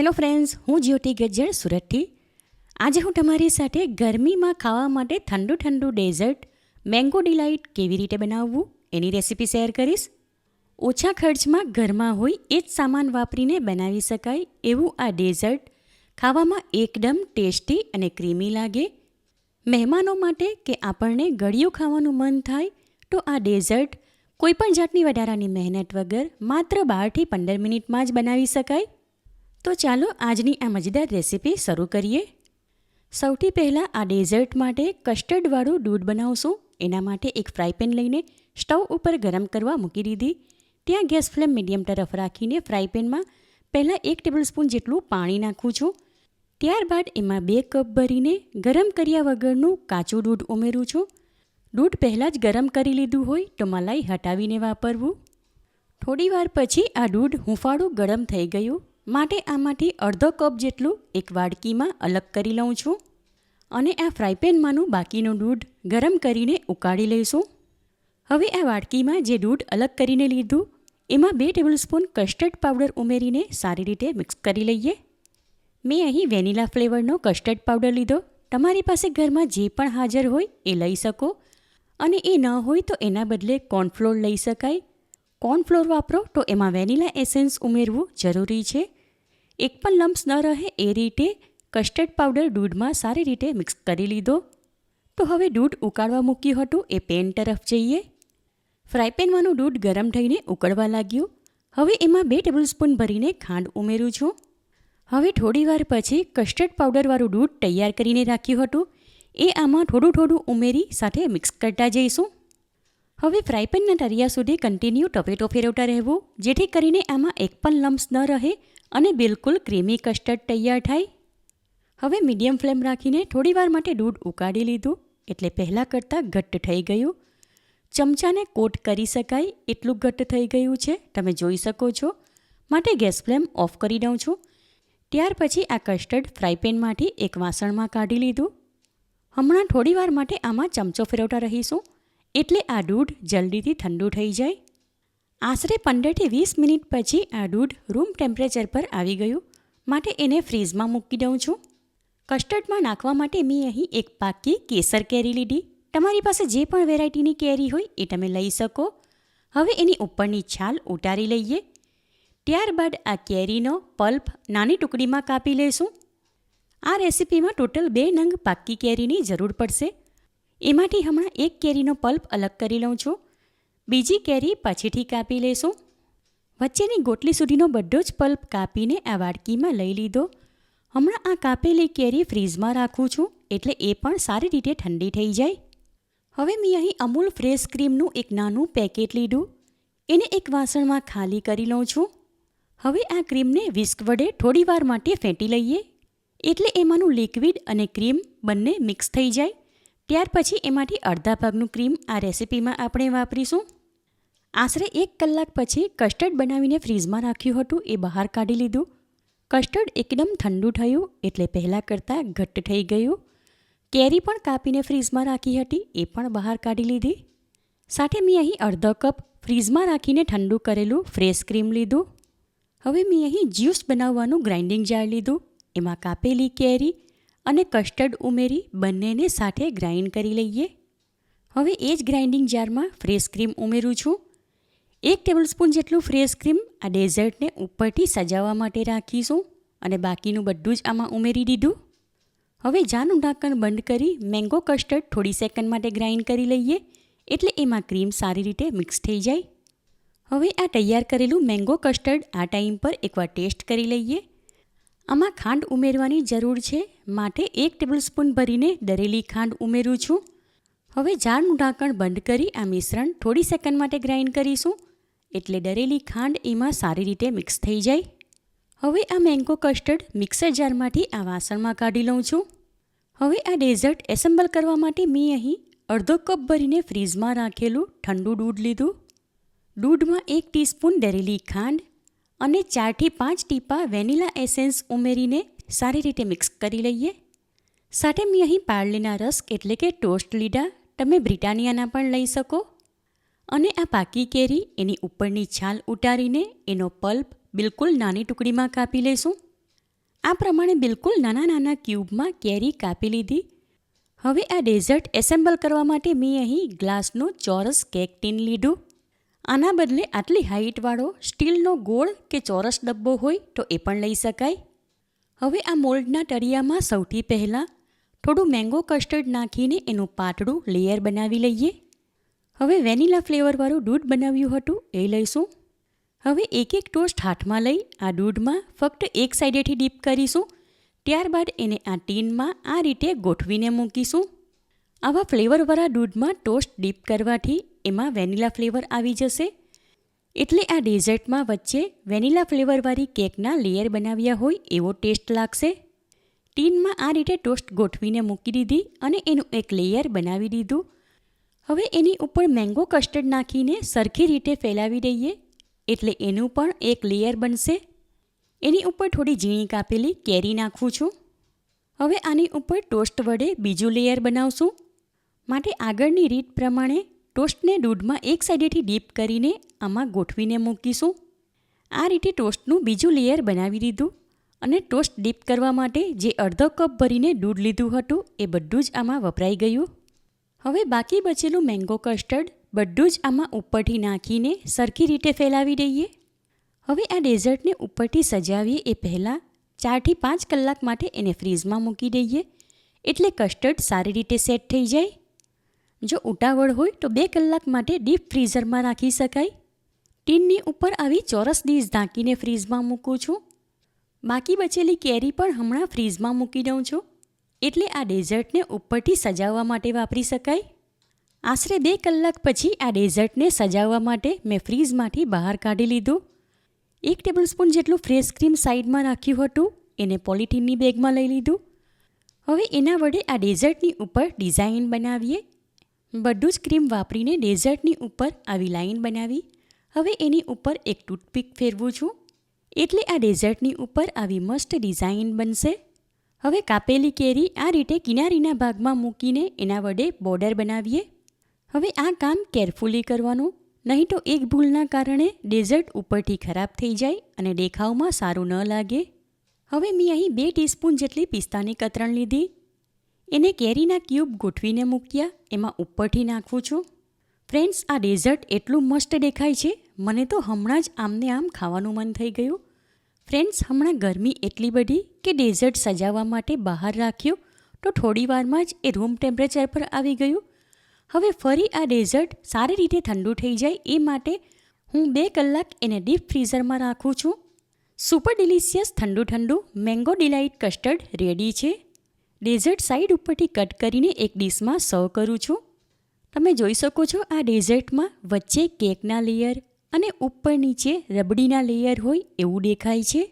Hello friends હું જ્યોતિ ગજ્જર, સુરતથી. આજે હું તમારી સાથે ગરમીમાં ખાવા માટે ઠંડુ ઠંડુ ડેઝર્ટ, મેંગો ડિલાઇટ કેવી રીતે બનાવવું એની રેસીપી શેર કરીશ. ઓછા ખર્ચમાં ઘરમાં હોય એ જ સામાન વાપરીને બનાવી શકાય એવું આ ડેઝર્ટ ખાવામાં એકદમ ટેસ્ટી અને ક્રીમી લાગે. મહેમાનો માટે કે આપણને ગળ્યું ખાવાનું મન થાય તો આ ડેઝર્ટ કોઈપણ જાતની વધારાની મહેનત વગર માત્ર બારથી પંદર મિનિટમાં જ બનાવી શકાય. તો ચાલો આજની આ મજેદાર રેસીપી શરૂ કરીએ. સૌથી પહેલાં આ ડેઝર્ટ માટે કસ્ટર્ડવાળું દૂધ બનાવશું. એના માટે એક ફ્રાય પેન લઈને સ્ટવ ઉપર ગરમ કરવા મૂકી દીધી. ત્યાં ગેસ ફ્લેમ મીડિયમ તરફ રાખીને ફ્રાય પેનમાં પહેલાં એક ટેબલ સ્પૂન જેટલું પાણી નાખું છું. ત્યારબાદ એમાં બે કપ ભરીને ગરમ કર્યા વગરનું કાચું દૂધ ઉમેરું છું. દૂધ પહેલાં જ ગરમ કરી લીધું હોય તો મલાઈ હટાવીને વાપરવું. થોડીવાર પછી આ દૂધ હુંફાળું ગરમ થઈ ગયું. માટે આમાંથી અડધો કપ જેટલું એક વાડકીમાં અલગ કરી લઉં છું અને આ ફ્રાયપેનમાંનું બાકીનું દૂધ ગરમ કરીને ઉકાળી લઈશું. હવે આ વાડકીમાં જે દૂધ અલગ કરીને લીધું, એમાં બે ટેબલ સ્પૂન કસ્ટર્ડ પાવડર ઉમેરીને સારી રીતે મિક્સ કરી લઈએ. મેં અહીં વેનીલા ફ્લેવરનો કસ્ટર્ડ પાવડર લીધો. તમારી પાસે ઘરમાં જે પણ હાજર હોય એ લઈ શકો અને એ ન હોય તો એના બદલે કોર્નફ્લોર લઈ શકાય. કોર્નફ્લોર વાપરો તો એમાં વેનીલા એસેન્સ ઉમેરવું જરૂરી છે. એક પણ લમ્પ્સ ન રહે એ રીતે કસ્ટર્ડ પાવડર દૂધમાં સારી રીતે મિક્સ કરી લીધો. તો હવે દૂધ ઉકાળવા મૂક્યું હતું એ પેન તરફ જઈએ. ફ્રાયપેનમાંનું દૂધ ગરમ થઈને ઉકળવા લાગ્યું. હવે એમાં બે ટેબલ સ્પૂન ભરીને ખાંડ ઉમેરું છું. હવે થોડીવાર પછી કસ્ટર્ડ પાવડરવાળું દૂધ તૈયાર કરીને રાખ્યું હતું. એ આમાં થોડું થોડું ઉમેરી સાથે મિક્સ કરતા જઈશું. હવે ફ્રાય પેનના તરિયા સુધી કન્ટિન્યુ ટપેટો ફેરવતા રહેવું, જેથી કરીને આમાં એક પણ લમ્સ ન રહે અને બિલકુલ ક્રીમી કસ્ટર્ડ તૈયાર થાય. હવે મીડિયમ ફ્લેમ રાખીને થોડીવાર માટે દૂધ ઉકાળી લીધું, એટલે પહેલાં કરતાં ઘટ્ટ થઈ ગયું. ચમચાને કોટ કરી શકાય એટલું ઘટ્ટ થઈ ગયું છે, તમે જોઈ શકો છો. માટે ગેસ ફ્લેમ ઓફ કરી દઉં છું. ત્યાર પછી આ કસ્ટર્ડ ફ્રાયપેનમાંથી એક વાસણમાં કાઢી લીધું. હમણાં થોડીવાર માટે આમાં ચમચો ફેરવતા રહીશું. એટલે આ દૂધ જલ્દીથી ઠંડુ થઈ જાય. આશરે પંદરથી વીસ મિનિટ પછી આ દૂધ રૂમ ટેમ્પરેચર પર આવી ગયું. માટે એને ફ્રીઝમાં મૂકી દઉં છું. કસ્ટર્ડમાં નાખવા માટે મેં અહીં એક પાકી કેસર કેરી લીધી. તમારી પાસે જે પણ વેરાયટીની કેરી હોય એ તમે લઈ શકો. હવે એની ઉપરની છાલ ઉતારી લઈએ. ત્યારબાદ આ કેરીનો પલ્પ નાની ટુકડીમાં કાપી લઈશું આ રેસીપીમાં ટોટલ બે નંગ પાકી કેરીની જરૂર પડશે. એમાંથી હમણાં એક કેરીનો પલ્પ અલગ કરી લઉં છું. બીજી કેરી પછીથી કાપી લેશું. વચ્ચેની ગોટલી સુધીનો બધો જ પલ્પ કાપીને આ વાડકીમાં લઈ લીધો. હમણાં આ કાપેલી કેરી ફ્રીઝમાં રાખું છું, એટલે એ પણ સારી રીતે ઠંડી થઈ જાય. હવે મેં અહીં અમૂલ ફ્રેશ ક્રીમનું એક નાનું પેકેટ લીધું. એને એક વાસણમાં ખાલી કરી લઉં છું. હવે આ ક્રીમને વિસ્ક વડે થોડીવાર માટે ફેંટી લઈએ, એટલે એમાંનું લિક્વિડ અને ક્રીમ બંને મિક્સ થઈ જાય. ત્યાર પછી એમાંથી અડધા ભાગનું ક્રીમ આ રેસીપીમાં આપણે વાપરીશું. આશરે એક કલાક પછી કસ્ટર્ડ બનાવીને ફ્રીઝમાં રાખ્યું હતું, એ બહાર કાઢી લીધું. કસ્ટર્ડ એકદમ ઠંડુ થયું, એટલે પહેલાં કરતાં ઘટ્ટ થઈ ગયું. કેરી પણ કાપીને ફ્રીઝમાં રાખી હતી, એ પણ બહાર કાઢી લીધી. સાથે મેં અહીં અડધો કપ ફ્રીઝમાં રાખીને ઠંડુ કરેલું ફ્રેશ ક્રીમ લીધું. હવે મેં અહીં જ્યુસ બનાવવાનું ગ્રાઇન્ડિંગ જાર લીધું, એમાં કાપેલી કેરી અને કસ્ટર્ડ ઉમેરી બંનેને સાથે ગ્રાઇન્ડ કરી લઈએ. હવે એ જ ગ્રાઇન્ડિંગ જારમાં ફ્રેશ ક્રીમ ઉમેરું છું. એક ટેબલ સ્પૂન જેટલું ફ્રેશ ક્રીમ આ ડેઝર્ટને ઉપરથી સજાવવા માટે રાખીશું અને બાકીનું બધું જ આમાં ઉમેરી દીધું. હવે જાનું ઢાંકણ બંધ કરી મેંગો કસ્ટર્ડ થોડી સેકન્ડ માટે ગ્રાઇન્ડ કરી લઈએ એટલે એમાં ક્રીમ સારી રીતે મિક્સ થઈ જાય. હવે આ તૈયાર કરેલું મેંગો કસ્ટર્ડ આ ટાઈમ પર એકવાર ટેસ્ટ કરી લઈએ. આમાં ખાંડ ઉમેરવાની જરૂર છે માટે એક ટેબલ સ્પૂન ભરીને દરેલી ખાંડ ઉમેરું છું. હવે જારનું ઢાંકણ બંધ કરી આ મિશ્રણ થોડી સેકન્ડ માટે ગ્રાઇન્ડ કરીશું. એટલે દરેલી ખાંડ એમાં સારી રીતે મિક્સ થઈ જાય. હવે આ મેંગો કસ્ટર્ડ મિક્સર જારમાંથી આ વાસણમાં કાઢી લઉં છું. હવે આ ડેઝર્ટ એસેમ્બલ કરવા માટે મેં અહીં અડધો કપ ભરીને ફ્રીઝમાં રાખેલું ઠંડુ દૂધ લીધું. દૂધમાં એક ટીસ્પૂન દરેલી ખાંડ અને ચારથી પાંચ ટીપા વેનિલા એસેન્સ ઉમેરીને સારી રીતે મિક્સ કરી લઈએ. સાથે મેં અહીં પાર્લીના રસ એટલે કે ટોસ્ટ લીધા. તમે બ્રિટાનિયાના પણ લઈ શકો. અને આ પાકી કેરી એની ઉપરની છાલ ઉતારીને એનો પલ્પ બિલકુલ નાની ટુકડીમાં કાપી લઈશું આ પ્રમાણે બિલકુલ નાના નાના ક્યુબમાં કેરી કાપી લીધી. હવે આ ડેઝર્ટ એસેમ્બલ કરવા માટે મેં અહીં ગ્લાસનું ચોરસ કેક ટીન લીધું. આના બદલે આટલી હાઇટવાળો સ્ટીલનો ગોળ કે ચોરસ ડબ્બો હોય તો એ પણ લઈ શકાય. હવે આ મોલ્ડના તળિયામાં સૌથી પહેલાં થોડું મેંગો કસ્ટર્ડ નાખીને એનું પાતળું લેયર બનાવી લઈએ. હવે વેનીલા ફ્લેવરવાળું દૂધ બનાવ્યું હતું, એ લઈશું. હવે એક એક ટોસ્ટ હાથમાં લઈ આ દૂધમાં ફક્ત એક સાઈડેથી ડીપ કરીશું. ત્યારબાદ એને આ ટીનમાં આ રીતે ગોઠવીને મૂકીશું. આવા ફ્લેવરવાળા દૂધમાં ટોસ્ટ ડીપ કરવાથી એમાં વેનીલા ફ્લેવર આવી જશે. એટલે આ ડેઝર્ટમાં વચ્ચે વેનીલા ફ્લેવરવાળી કેકના લેયર બનાવ્યા હોય એવો ટેસ્ટ લાગશે. ટીનમાં આ રીતે ટોસ્ટ ગોઠવીને મૂકી દીધી અને એનું એક લેયર બનાવી દીધું. હવે એની ઉપર મેંગો કસ્ટર્ડ નાખીને સરખી રીતે ફેલાવી દઈએ, એટલે એનું પણ એક લેયર બનશે. એની ઉપર થોડી ઝીણી કાપેલી કેરી નાખું છું. હવે આની ઉપર ટોસ્ટ વડે બીજું લેયર બનાવશું. માટે આગળની રીત પ્રમાણે ટોસ્ટને દૂધમાં એક સાઈડેથી ડીપ કરીને આમાં ગોઠવીને મૂકીશું. આ રીતે ટોસ્ટનું બીજું લેયર બનાવી દીધું અને ટોસ્ટ ડીપ કરવા માટે જે અડધો કપ ભરીને દૂધ લીધું હતું એ બધું જ આમાં વપરાઈ ગયું. હવે બાકી બચેલું મેંગો કસ્ટર્ડ બધું જ આમાં ઉપરથી નાખીને સરખી રીતે ફેલાવી દઈએ. હવે આ ડેઝર્ટને ઉપરથી સજાવીએ એ પહેલાં ચારથી પાંચ કલાક માટે એને ફ્રીઝમાં મૂકી દઈએ. એટલે કસ્ટર્ડ સારી રીતે સેટ થઈ જાય. જો ઉતાવળ હોય તો બે કલાક માટે ડીપ ફ્રીઝરમાં રાખી શકાય. ટીનની ઉપર આવી ચોરસ ડીશ ઢાંકીને ફ્રીઝમાં મૂકું છું. બાકી બચેલી કેરી પણ હમણાં ફ્રીઝમાં મૂકી દઉં છું. એટલે આ ડેઝર્ટને ઉપરથી સજાવવા માટે વાપરી શકાય. આશરે બે કલાક પછી આ ડેઝર્ટને સજાવવા માટે મેં ફ્રીઝમાંથી બહાર કાઢી લીધું. એક ટેબલસ્પૂન જેટલું ફ્રેશ ક્રીમ સાઈડમાં રાખ્યું હતું, એને પોલિથીનની બેગમાં લઈ લીધું. હવે એના વડે આ ડેઝર્ટની ઉપર ડિઝાઇન બનાવીએ. બધું જ ક્રીમ વાપરીને ડેઝર્ટની ઉપર આવી લાઈન બનાવી. હવે એની ઉપર એક ટૂથપીક ફેરવું છું. એટલે આ ડેઝર્ટની ઉપર આવી મસ્ત ડિઝાઇન બનશે. હવે કાપેલી કેરી આ રીતે કિનારીના ભાગમાં મૂકીને એના વડે બોર્ડર બનાવીએ. હવે આ કામ કેરફુલી કરવાનું. નહીં તો એક ભૂલના કારણે ડેઝર્ટ ઉપરથી ખરાબ થઈ જાય અને દેખાવમાં સારું ન લાગે. હવે મેં અહીં બે ટીસ્પૂન જેટલી પિસ્તાની કતરણ લીધી. એને કેરીના ક્યુબ ગોઠવીને મૂક્યા, એમાં ઉપરથી નાખું છું. ફ્રેન્ડ્સ, આ ડેઝર્ટ એટલું મસ્ત દેખાય છે, મને તો હમણાં જ આમને આમ ખાવાનું મન થઈ ગયું. ફ્રેન્ડ્સ, હમણાં ગરમી એટલી બધી કે ડેઝર્ટ સજાવવા માટે બહાર રાખ્યું, તો થોડી વારમાં જ એ રૂમ ટેમ્પરેચર પર આવી ગયું. હવે ફરી આ ડેઝર્ટ સારી રીતે ઠંડુ થઈ જાય એ માટે હું બે કલાક એને ડીપ ફ્રીઝરમાં રાખું છું. સુપર ડિલિશિયસ ઠંડુ ઠંડુ મેંગો ડિલાઇટ કસ્ટર્ડ રેડી છે. ડેઝર્ટ સાઈડ ઉપરથી કટ કરીને એક ડીશમાં સર્વ કરું છું. તમે જોઈ શકો છો આ ડેઝર્ટમાં વચ્ચે કેકના લેયર અને ઉપર નીચે રબડીના લેયર હોય એવું દેખાય છે.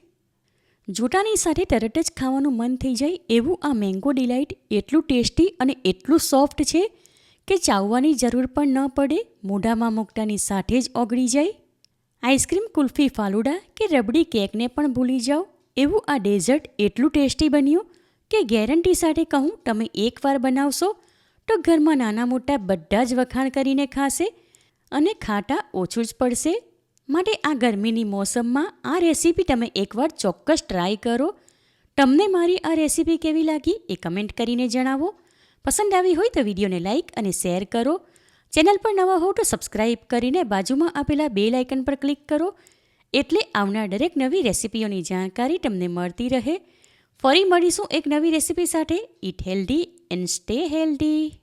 જોટાની સાથે તરત જ ખાવાનું મન થઈ જાય એવું આ મેંગો ડિલાઇટ એટલું ટેસ્ટી અને એટલું સોફ્ટ છે કે ચાવવાની જરૂર પણ ન પડે, મોઢામાં મૂકતાની સાથે જ ઓગળી જાય. આઈસ્ક્રીમ કુલ્ફી ફાલુડા કે રબડી કેકને પણ ભૂલી જાઓ. એવું આ ડેઝર્ટ એટલું ટેસ્ટી બન્યું કે ગેરંટી સાથે કહું, તમે એકવાર બનાવશો, તો ઘરમાં નાના મોટા બધા જ વખાણ કરીને ખાશે અને ખાટા ઓછું જ પડશે. માટે આ ગરમીની મોસમમાં આ રેસીપી તમે એકવાર ચોક્કસ ટ્રાય કરો. તમને મારી આ રેસીપી કેવી લાગી એ કમેન્ટ કરીને જણાવો. પસંદ આવી હોય તો વિડીયોને લાઇક અને શેર કરો. ચેનલ પર નવા હો તો સબસ્ક્રાઇબ કરીને બાજુમાં આપેલા બે લાઇકન પર ક્લિક કરો. એટલે આવનાર દરેક નવી રેસીપીઓની જાણકારી તમને મળતી રહે. ફરી મળીશું એક નવી રેસીપી સાથે. Eat healthy and stay healthy